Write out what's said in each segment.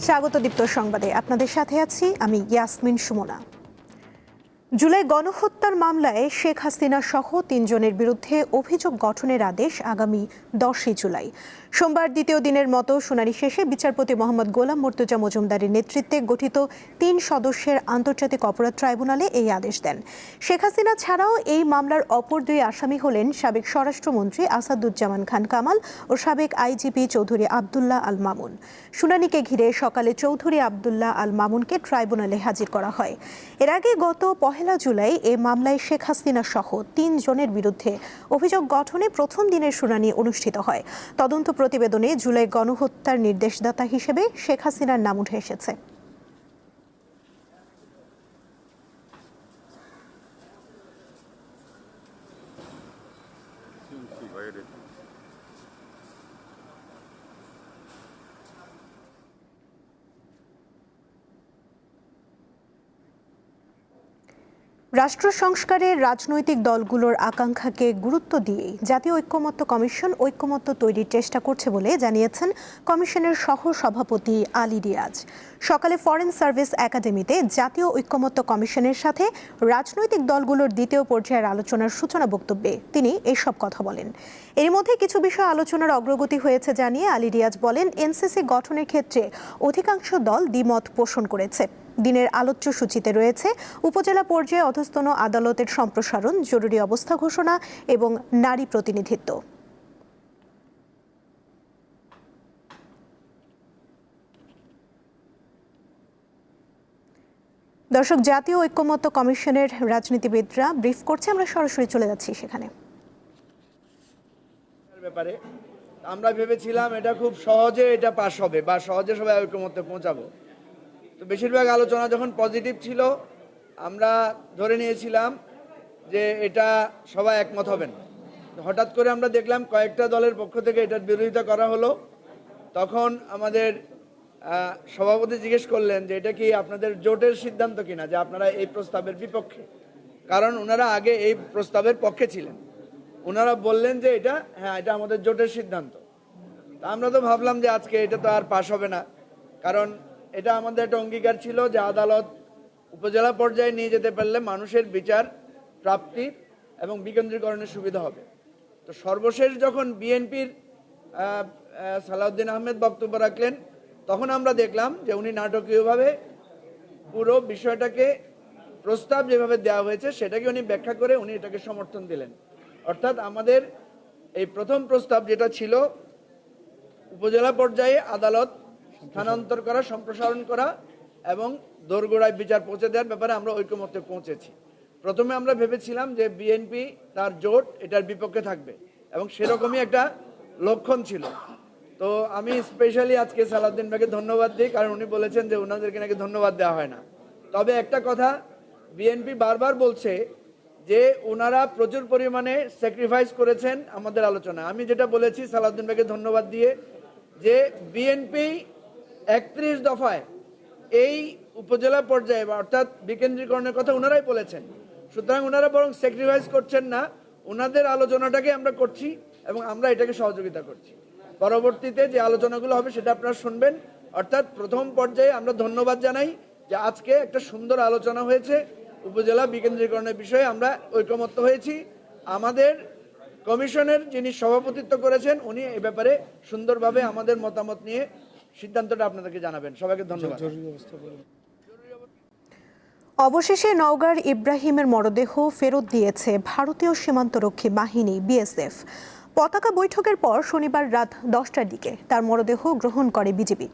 স্বাগত দীপ্ত সংবাদে। আপনাদের সাথে আছি আমি ইয়াসমিন সুমনা। জুলাই গণহত্যার মামলায় শেখ হাসিনা সহ তিনজনের বিরুদ্ধে অভিযোগ গঠনের আদেশ আগামী দশই জুলাই। সোমবার দ্বিতীয় দিনের মতো শুনানি শেষে বিচারপতি মোহাম্মদ গোলাম মর্তুজা মজুমদারের নেতৃত্বে গঠিত তিন সদস্যের আন্তর্জাতিক অপরাধ ট্রাইব্যুনালে এই আদেশ দেন। শেখ হাসিনা ছাড়াও এই মামলার অপর দুই আসামি হলেন সাবেক স্বরাষ্ট্রমন্ত্রী আসাদুজ্জামান খান কামাল ও সাবেক আইজিপি চৌধুরী আবদুল্লাহ আল মামুন। শুনানিকে ঘিরে সকালে চৌধুরী আবদুল্লাহ আল মামুনকে ট্রাইব্যুনালে হাজির করা হয়। এর আগে গত পহেলা জুলাই এ মামলায় শেখ হাসিনা সহ তিন জনের বিরুদ্ধে অভিযোগ গঠনে প্রথম দিনের শুনানি অনুষ্ঠিত হয়। তদন্ত প্রতিবেদনে জুলাই গণহত্যার নির্দেশদাতা হিসেবে শেখ হাসিনার নাম উঠে এসেছে। রাষ্ট্র সংস্কারে রাজনৈতিক দলগুলোর আকাঙ্ক্ষাকে গুরুত্ব দিয়েই জাতীয় ঐক্যমত্য কমিশন ঐক্যমত্য তৈরির চেষ্টা করছে বলে জানিয়েছেন কমিশনের সহ সভাপতি আলী রিয়াজ। সকালে ফরেন সার্ভিস একাডেমিতে জাতীয় ঐক্যমত্য কমিশনের সাথে রাজনৈতিক দলগুলোর দ্বিতীয় পর্যায়ের আলোচনার সূচনা বক্তব্যে তিনি এসব কথা বলেন। এর মধ্যে কিছু বিষয় আলোচনার অগ্রগতি হয়েছে জানিয়ে আলী রিয়াজ বলেন, এনসিসি গঠনের ক্ষেত্রে অধিকাংশ দল দ্বিমত পোষণ করেছে। দিনের আলোচ্য সূচিতে রয়েছে, উপজেলা পর্যায়ে অধস্তন আদালতের সম্প্রসারণ, জরুরি অবস্থা ঘোষণা এবং নারী প্রতিনিধিত্ব। দর্শক, জাতীয় ঐক্যমত্য কমিশনের রাজনীতিবিদরা ব্রিফ করছে, আমরা সরাসরি চলে যাচ্ছি সেখানে। ব্যাপারে আমরা ভেবেছিলাম এটা খুব সহজে এটা পাশ হবে বা সহজে সবাই ঐক্যমত্যে পৌঁছাবো। তো বেশিরভাগ আলোচনা যখন পজিটিভ ছিল, আমরা ধরে নিয়েছিলাম যে এটা সবাই একমত হবেন। হঠাৎ করে আমরা দেখলাম কয়েকটা দলের পক্ষ থেকে এটার বিরোধিতা করা হলো। তখন আমাদের সভাপতি জিজ্ঞেস করলেন যে এটা কি আপনাদের জোটের সিদ্ধান্ত কিনা, যে আপনারা এই প্রস্তাবের বিপক্ষে? কারণ ওনারা আগে এই প্রস্তাবের পক্ষে ছিলেন। ওনারা বললেন যে এটা হ্যাঁ এটা আমাদের জোটের সিদ্ধান্ত। তা আমরা তো ভাবলাম যে আজকে এটা তো আর পাশ হবে না। কারণ এটা আমাদের একটা অঙ্গীকার ছিল যে আদালত উপজেলা পর্যায়ে নিয়ে যেতে পারলে মানুষের বিচার প্রাপ্তির এবং বিকেন্দ্রীকরণের সুবিধা হবে। তো সর্বশেষ যখন বিএনপির সালাউদ্দিন আহমেদ বক্তব্য রাখলেন, তখন আমরা দেখলাম যে উনি নাটকীয়ভাবে পুরো বিষয়টাকে প্রস্তাব যেভাবে দেওয়া হয়েছে, সেটাকে উনি ব্যাখ্যা করে উনি এটাকে সমর্থন দিলেন। অর্থাৎ আমাদের এই প্রথম প্রস্তাব যেটা ছিল, উপজেলা পর্যায়ে আদালত স্থানান্তর করা, সম্প্রসারণ করা এবং দোরগোড়ায় বিচার পৌঁছে দেওয়ার ব্যাপারে আমরা ঐক্যমত্যে পৌঁছেছি। প্রথমে আমরা ভেবেছিলাম যে বিএনপি তার জোট এটার বিপক্ষে থাকবে এবং সেরকমই একটা লক্ষণ ছিল। তো আমি স্পেশালি আজকে সালাউদ্দিন ভাইকে ধন্যবাদ দিই, কারণ উনি বলেছেন যে ওনাদেরকে নাকি ধন্যবাদ দেওয়া হয় না। তবে একটা কথা বিএনপি বারবার বলছে যে ওনারা প্রচুর পরিমাণে স্যাক্রিফাইস করেছেন আমাদের আলোচনা আমি যেটা বলেছি, সালাউদ্দিন ভাইকে ধন্যবাদ দিয়ে যে বিএনপি একত্রিশ দফায় এই উপজেলা পর্যায়ে বা অর্থাৎ বিকেন্দ্রীকরণের কথা ওনারাই বলেছেন। সুতরাং ওনারা বরং স্যাক্রিফাইস করছেন না ওনাদের আলোচনাটাকে আমরা করছি এবং আমরা এটাকে সহযোগিতা করছি। পরবর্তীতে যে আলোচনাগুলো হবে সেটা আপনারা শুনবেন। অর্থাৎ প্রথম পর্যায়ে আমরা ধন্যবাদ জানাই যে আজকে একটা সুন্দর আলোচনা হয়েছে। উপজেলা বিকেন্দ্রীকরণের বিষয়ে আমরা ঐকমত্য হয়েছি। আমাদের কমিশনের যিনি সভাপতিত্ব করেছেন, উনি এ ব্যাপারে সুন্দরভাবে আমাদের মতামত নিয়ে সিদ্ধান্তটা আপনাদেরকে জানাবেন। সবাইকে ধন্যবাদ। অবশেষে নওগাঁর ইব্রাহিমের মরদেহ ফেরত দিয়েছে ভারতীয় সীমান্তরক্ষী বাহিনী বিএসএফ। পতাকা বৈঠকের পর শনিবার রাত দশটার দিকে তার মরদেহ গ্রহণ করে বিজেপি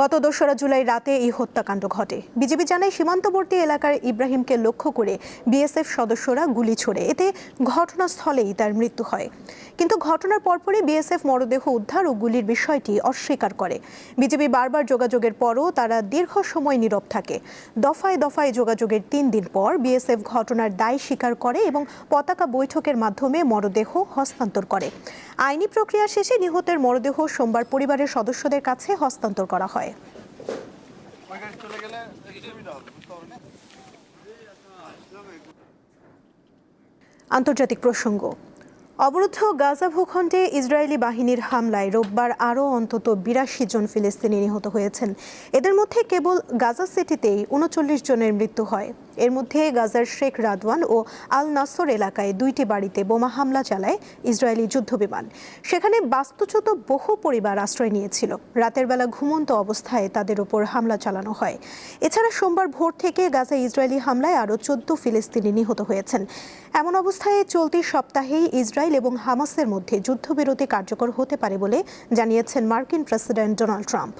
গত দোসরা জুলাই রাতে এই হত্যাকাণ্ড ঘটে। বিজেপি জানায়, সীমান্তবর্তী এলাকার ইব্রাহিমকে লক্ষ্য করে বিএসএফ সদস্যরা গুলি ছোড়ে। এতে ঘটনাস্থলেই তার মৃত্যু হয়। কিন্তু ঘটনার পরপরই বিএসএফ মরদেহ উদ্ধার ও গুলির বিষয়টি অস্বীকার করে। বিজেপি বারবার যোগাযোগের পরও তারা দীর্ঘ সময় নীরব থাকে। দফায় দফায় যোগাযোগের তিন দিন পর বিএসএফ ঘটনার দায় স্বীকার করে এবং পতাকা বৈঠকের মাধ্যমে মরদেহ হস্তান্তর করে। আইনি প্রক্রিয়া শেষে নিহতের মরদেহ সোমবার পরিবারের সদস্যদের কাছে হস্তান্তর করা হয়। আন্তর্জাতিক প্রসঙ্গ। অবরুদ্ধ গাজা ভূখণ্ডে ইসরায়েলি বাহিনীর হামলায় রোববার আরও অন্তত বিরাশি জন ফিলিস্তিনি নিহত হয়েছেন। এদের মধ্যে কেবল গাজা সিটিতেই উনচল্লিশ জনের মৃত্যু হয়। এর মধ্যে গাজার শেখ রাদওয়ান ও আল নাসর এলাকায় দুইটি বাড়িতে বোমা হামলা চালায় ইসরায়েলি যুদ্ধবিমান সেখানে বাস্তুচ্যুত বহু পরিবার আশ্রয় নিয়েছিল। রাতের বেলা ঘুমন্ত অবস্থায় তাদের ওপর হামলা চালানো হয়। এছাড়া সোমবার ভোর থেকে গাজা ইসরায়েলি হামলায় আরও চোদ্দ ফিলিস্তিনি নিহত হয়েছেন। এমন অবস্থায় চলতি সপ্তাহেই ইসরায়েল এবং হামাসের মধ্যে যুদ্ধবিরতি কার্যকর হতে পারে বলে জানিয়েছেন মার্কিন প্রেসিডেন্ট ডোনাল্ড ট্রাম্প।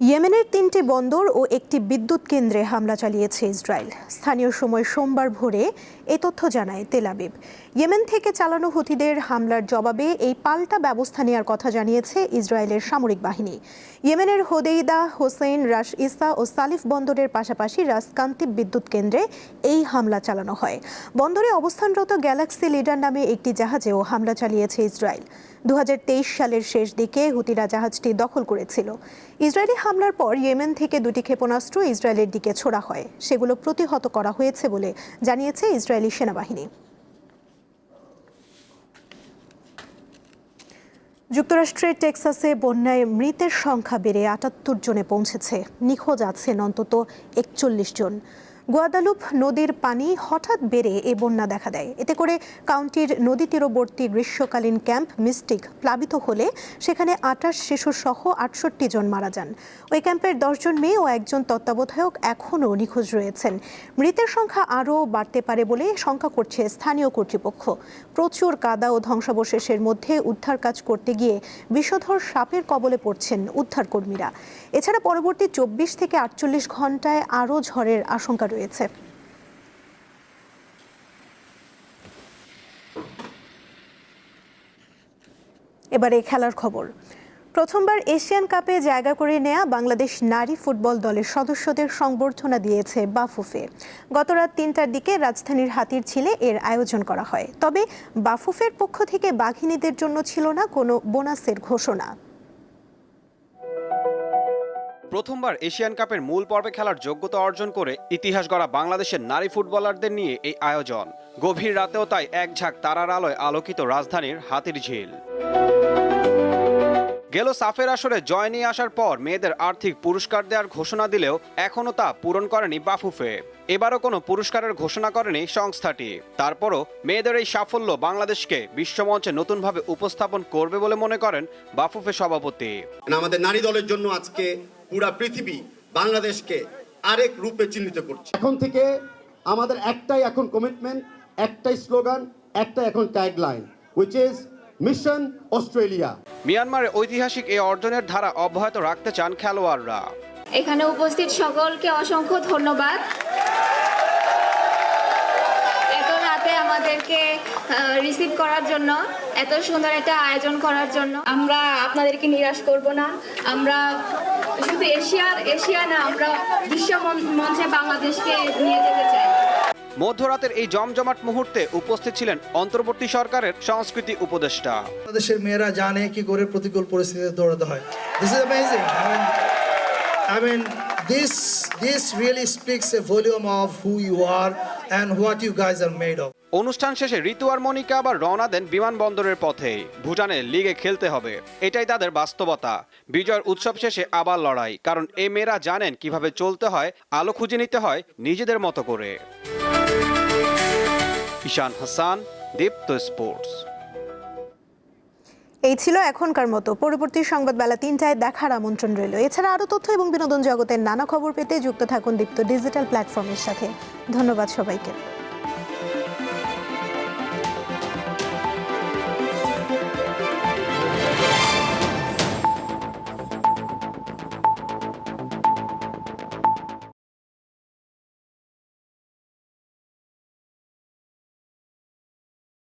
ইয়েমেনের তিনটি বন্দর ও একটি বিদ্যুৎ কেন্দ্রে হামলা চালিয়েছে ইসরায়েল। স্থানীয় সময় সোমবার ভোরে এ তথ্য জানায় তেলাবিব ইয়েমেন থেকে চালানো হুতিদের হামলার জবাবে এই পাল্টা ব্যবস্থা নেওয়ার কথা জানিয়েছে ইসরায়েলের সামরিক বাহিনী। ইয়েমেনের হোদেইদা হোসেন রাস ইসা ও সালিফ বন্দরের পাশাপাশি রাসকান্তিব বিদ্যুৎ কেন্দ্রে এই হামলা চালানো হয়। বন্দরে অবস্থানরত গ্যালাক্সি লিডার নামে একটি জাহাজেও হামলা চালিয়েছে ইসরায়েল। দু হাজার তেইশ সালের শেষ দিকে হুতিরা জাহাজটি দখল করেছিল। ইসরায়েলি হামলার পর ইয়েমেন থেকে দুটি ক্ষেপণাস্ত্র ইসরায়েলের দিকে ছোড়া হয়। সেগুলো প্রতিহত করা হয়েছে বলে জানিয়েছে ইসরায়েলি সেনাবাহিনী। যুক্তরাষ্ট্রের টেক্সাসে বন্যায় মৃতের সংখ্যা বেড়ে আটাত্তর জনে পৌঁছেছে। নিখোঁজ আছেন অন্তত একচল্লিশ জন। গোয়াদালুপ নদীর পানি হঠাৎ বেড়ে এ বন্যা দেখা দেয়। এতে করে কাউন্টির নদী তীরবর্তী গ্রীষ্মকালীন ক্যাম্প মিস্টিক প্লাবিত হলে সেখানে আটাশ শিশু সহ আটষট্টি জন মারা যান। ওই ক্যাম্পের দশজন মেয়ে ও একজন তত্ত্বাবধায়ক এখনও নিখোঁজ রয়েছেন। মৃতের সংখ্যা আরও বাড়তে পারে বলে শঙ্কা করছে স্থানীয় কর্তৃপক্ষ। প্রচুর কাদা ও ধ্বংসাবশেষের মধ্যে উদ্ধার কাজ করতে গিয়ে বিষধর সাপের কবলে পড়ছেন উদ্ধারকর্মীরা। এছাড়া পরবর্তী চব্বিশ থেকে আটচল্লিশ ঘন্টায় আরও ঝড়ের আশঙ্কা রয়েছে। এবারে খেলার খবর। প্রথমবার এশিয়ান কাপে জায়গা করে নেয়া বাংলাদেশ নারী ফুটবল দলের সদস্যদের সংবর্ধনা দিয়েছে বাফুফে। গতরাত তিনটার দিকে রাজধানীর হাতির ছিলে এর আয়োজন করা হয়। তবে বাফুফের পক্ষ থেকে বাঘিনীদের জন্য ছিল না কোনো বোনাসের ঘোষণা। প্রথমবার এশিয়ান কাপের মূল পর্বে খেলার যোগ্যতা অর্জন করে ইতিহাস গড়া বাংলাদেশের নারী ফুটবলারদের নিয়ে এই আয়োজন। গভীর রাতেও তাই এক ঝাঁক তারার আলোয় আলোকিত রাজধানীর হাতির ঝিল। গেল সাফের আসরে জয় নিয়ে আসার পর মেয়েদের আর্থিক পুরস্কার দেওয়ার ঘোষণা দিলেও এখনও তা পূরণ করেনি বাফুফে। এবারও কোনো পুরস্কারের ঘোষণা করেনি সংস্থাটি। তারপরও মেয়েদের এই সাফল্য বাংলাদেশকে বিশ্বমঞ্চে নতুনভাবে উপস্থাপন করবে বলে মনে করেন বাফুফে সভাপতি। আমাদের নারী দলের জন্য আজকে পুরা পৃথিবী বাংলাদেশকে আরেক রূপে চিহ্নিত করছে। এখন থেকে আমাদের একটাই এখন কমিটমেন্ট একটাই স্লোগান একটাই এখন tagline which is mission Australia মিয়ানমারের ঐতিহাসিক এই অর্জনের ধারা অব্যাহত রাখতে চান খেলোয়াড়রা। এখানে উপস্থিত সকলকে অসংখ্য ধন্যবাদ। এত রাতে আমাদেরকে রিসিভ করার জন্য এত সুন্দর একটা আয়োজন করার জন্য। আমরা আপনাদেরকে নিরাশ করব না। আমরা শুধু এশিয়ার এশিয়া না আমরা বিশ্ব মঞ্চে বাংলাদেশকে নিয়ে যেতে চাই। মধ্যরাতের এই জমজমাট মুহূর্তে উপস্থিত ছিলেন অন্তর্বর্তী সরকারের সংস্কৃতি উপদেষ্টা। বাংলাদেশের মেয়েরা জানে কি করে প্রতিকূল পরিস্থিতিতে দৌড়াতে হয়। This is amazing I mean this this really speaks a volume of who you are and what you guys are made of অনুষ্ঠান শেষে ঋতু আর মনিকা আবার রওনা দেন বিমানবন্দরের পথে। ভুটানে লিগে খেলতে হবে। এটাই তাদের বাস্তবতা। বিজয়ের উৎসব শেষে আবার লড়াই, কারণ এ মেয়েরা জানেন কীভাবে চলতে হয়, আলো খুঁজে নিতে হয় নিজেদের মতো করে। ঈশান হাসান, দীপ্ত স্পোর্টস। এই ছিল এখনকার মতো। পরবর্তী সংবাদ বেলা তিনটায় দেখার আমন্ত্রণ রইল। এছাড়া আরও তথ্য এবং বিনোদন জগতের নানা খবর পেতে যুক্ত থাকুন দীপ্ত ডিজিটাল প্ল্যাটফর্মের সাথে। ধন্যবাদ সবাইকে।